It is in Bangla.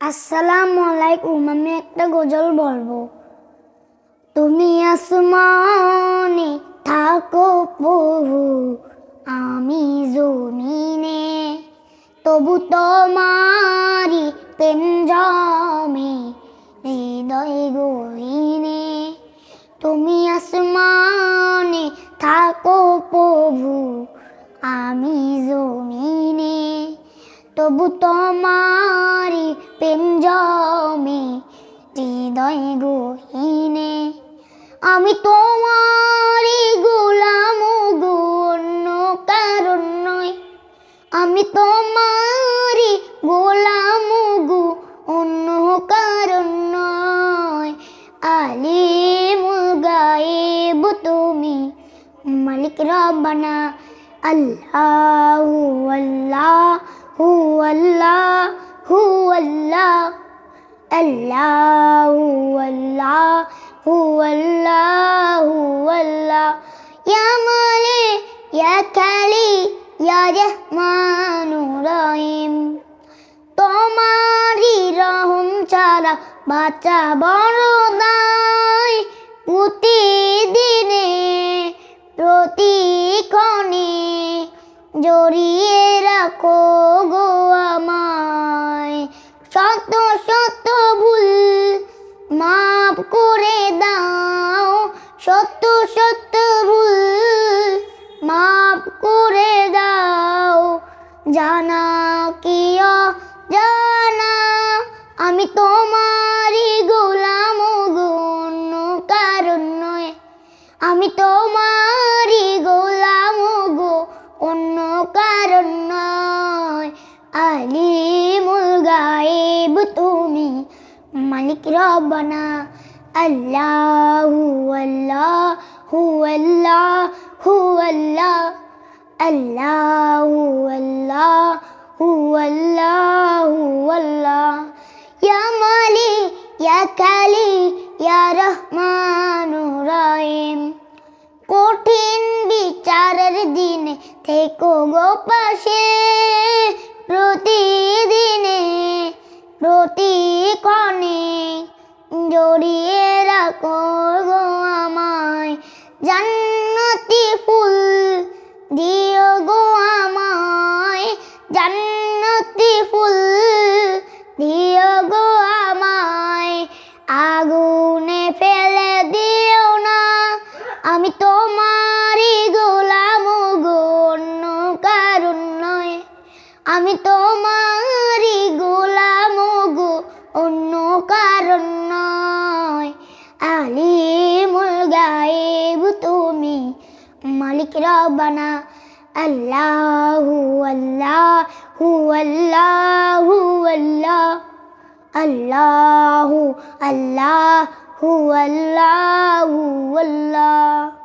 আসসালামু আলাইকুম, আমি একটা গজল বলব। তুমি আসমানে থাকো প্রভু, আমি জমিনে, তবু তোমারি প্রেম জমে, হৃদয় গহীনে। তুমি আসমানে থাকো প্রভু, আমি জমিনে তবু তোমারি প্রেম জমে হৃদয় গহীনে, আমি তোমারই গোলাম গো অন্য কারণ নয় আমি তোমারই গোলাম গো অন্য কারণ নয় আলিমুল গায়েব তুমি, মালিক রব্বানা, আল্লাহু আল্লাহু। আল্লাহু আল্লাহ আল্লাহু আল্লাহু আল্লাহু আল্লাহ ইয়া মালিক ইয়া কালি ইয়া রহমানু রহিম তোমারি রহম ছাড়া বাচ্চা বড় নাই প্রতিদিনে। জড়িয়ে রাখো গো আমায়। শত শত ভুল মাফ করে দাও। শত শত ভুল মাফ করে দাও। জানা কি জানা আমি তোমারই গোলাম আলিমুল গায়েব তুমি মালিক রব্বানা। আল্লাহু আল্লাহু আল্লাহু আল্লাহ। আল্লাহু আল্লাহু আল্লাহু আল্লাহ। ইয়া মালিক ইয়া কালি, ইয়া রহমানু রহিম। কঠিন বিচারের দিনে থেকো গো পাশে। প্রতিদিনে, প্রতিক্ষণে জড়িয়ে রাখো গো আমায়। জান্নাতি ফুল দিও গো আমায়। জান্নাতি ফুল দিও গো আমায়। আগুনে ফেলে দিও না। আমি তোমারই আমি তোমারই গোলাম গো, অন্য কারণ নয়। আলিমুল গায়েব তুমি, মালিক রব্বানা, আল্লাহু আল্লাহু আল্লাহু আল্লাহ, আল্লাহু আল্লাহু আল্লাহু আল্লাহ।